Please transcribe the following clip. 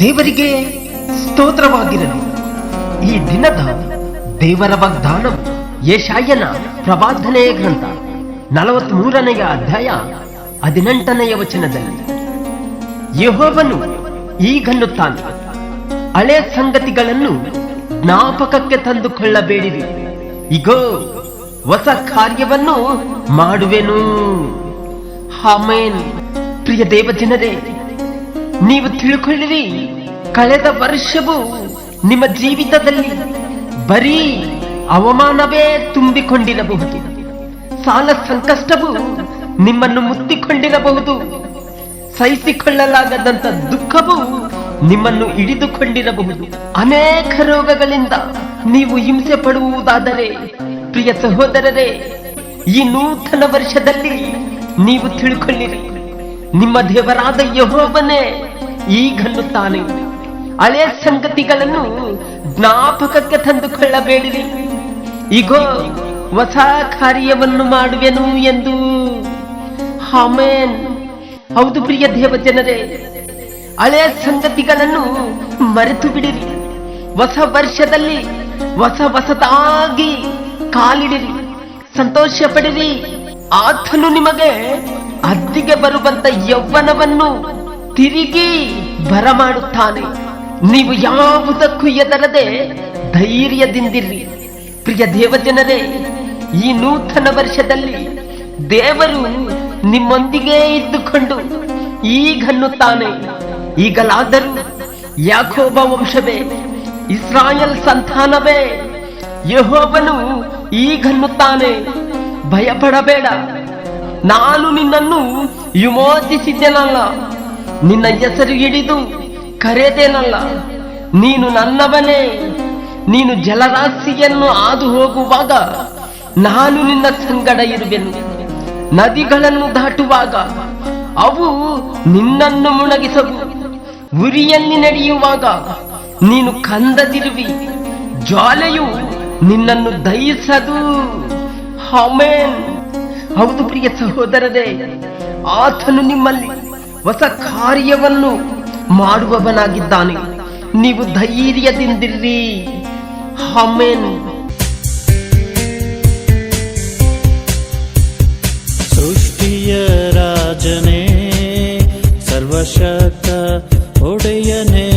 ದೇವರಿಗೆ ಸ್ತೋತ್ರವಾಗಿರಲಿ. ಈ ದಿನದ ದೇವರ ವಾಗ್ದಾನ ಯಶಾಯನ ಪ್ರವಾದನೆಯ ಗ್ರಂಥ ನಲವತ್ತ್ ಮೂರನೆಯ ಅಧ್ಯಾಯ ಹದಿನೆಂಟನೆಯ ವಚನದಲ್ಲಿ. ಯೆಹೋವನು ಈಗನ್ನುತ್ತಾನೆ ಹಳೆ ಸಂಗತಿಗಳನ್ನು ಜ್ಞಾಪಕಕ್ಕೆ ತಂದುಕೊಳ್ಳಬೇಡಿರಿ. ಇಗೋ ಹೊಸ ಕಾರ್ಯವನ್ನು ಮಾಡುವೆನು. ಹಾಮೇನ್ ಪ್ರಿಯ ದೇವ ಜನರೇ ನೀವು ತಿಳ್ಕೊಳ್ಳಿರಿ, ಕಳೆದ ವರ್ಷವು ನಿಮ್ಮ ಜೀವಿತದಲ್ಲಿ ಬರೀ ಅವಮಾನವೇ ತುಂಬಿಕೊಂಡಿರಬಹುದು. ಸಾಲ ಸಂಕಷ್ಟವು ನಿಮ್ಮನ್ನು ಮುತ್ತಿಕೊಂಡಿರಬಹುದು. ಸಹಿಸಿಕೊಳ್ಳಲಾಗದಂತ ದುಃಖವು ನಿಮ್ಮನ್ನು ಹಿಡಿದುಕೊಂಡಿರಬಹುದು. ಅನೇಕ ರೋಗಗಳಿಂದ ನೀವು ಹಿಂಸೆ ಪಡುವುದಾದರೆ ಪ್ರಿಯ ಸಹೋದರರೇ, ಈ ನೂತನ ವರ್ಷದಲ್ಲಿ ನೀವು ತಿಳ್ಕೊಳ್ಳಿರಿ, ನಿಮ್ಮ ದೇವರಾದ ಯಹೋವನೇ ಈಗನ್ನುತ್ತಾನೆ ಹಳೆಯ ಸಂಗತಿಗಳನ್ನು ಜ್ಞಾಪಕಕ್ಕೆ ತಂದುಕೊಳ್ಳಬೇಡಿರಿ. ಈಗೋ ಹೊಸ ಕಾರ್ಯವನ್ನು ಮಾಡುವೆನು ಎಂದು. ಆಮೇನ್. ಹೌದು ಪ್ರಿಯ ದೇವ ಜನರೇ ಹಳೆಯ ಸಂಗತಿಗಳನ್ನು ಮರೆತು ಬಿಡಿರಿ. ಹೊಸ ವರ್ಷದಲ್ಲಿ ಹೊಸ ಹೊಸದಾಗಿ ಕಾಲಿಡಿರಿ ಸಂತೋಷ ಪಡಿರಿ ಆತನು ನಿಮಗೆ ಅದ್ದಿಗೆ ಬರುವಂತ ಯೌವನವನ್ನು ತಿರುಗಿ ಬರಮಾಡುತ್ತಾನೆ. ನೀವು ಯಾವುದಕ್ಕೂ ಎದರದೆ ಧೈರ್ಯದಿಂದಿರ್ರಿ ಪ್ರಿಯ ದೇವಜನರೇ, ಈ ನೂತನ ವರ್ಷದಲ್ಲಿ ದೇವರು ನಿಮ್ಮೊಂದಿಗೆ ಇದ್ದುಕೊಂಡು ಈಗನ್ನುತ್ತಾನೆ. ಈಗಲಾದರೂ ಯಾಕೋಬ ವಂಶವೇ, ಇಸ್ರಾಯಲ್ ಸಂತಾನವೇ, ಯೆಹೋವನು ಈಗನ್ನುತ್ತಾನೆ. ಭಯಪಡಬೇಡ. ನಾನು ನಿನ್ನನ್ನು ವಿಮೋಚಿಸಿದ್ದೇನಲ್ಲ. ನಿನ್ನ ಹೆಸರು ಹಿಡಿದು ಕರೆದೇನಲ್ಲ. ನೀನು ನನ್ನವನೇ. ನೀನು ಜಲರಾಶಿಯನ್ನು ಹಾದು ಹೋಗುವಾಗ ನಾನು ನಿನ್ನ ಸಂಗಡ ಇರುವೆನು. ನದಿಗಳನ್ನು ದಾಟುವಾಗ ಅವು ನಿನ್ನನ್ನು ಮುಣಗಿಸವು. ಉರಿಯಲ್ಲಿ ನಡೆಯುವಾಗ ನೀನು ಕಂದದಿರುವಿ. ಜ್ವಾಲೆಯು ನಿನ್ನನ್ನು ದಯಿಸದು ಹಾಮೇನ್ ಹೌದು ಪ್ರಿಯ ಸಹೋದರರೇ, ಆತನು ನಿಮ್ಮಲ್ಲಿ ಹೊಸ ಕಾರ್ಯವನ್ನು ಮಾಡುವವನಾಗಿದ್ದಾನೆ. ನೀವು ಧೈರ್ಯದಿಂದಿರ್ರಿ ಹಾಮೇನ್ ಸೃಷ್ಟಿಯ ರಾಜನೇ, ಸರ್ವಶಕ್ತ ಒಡೆಯನೇ.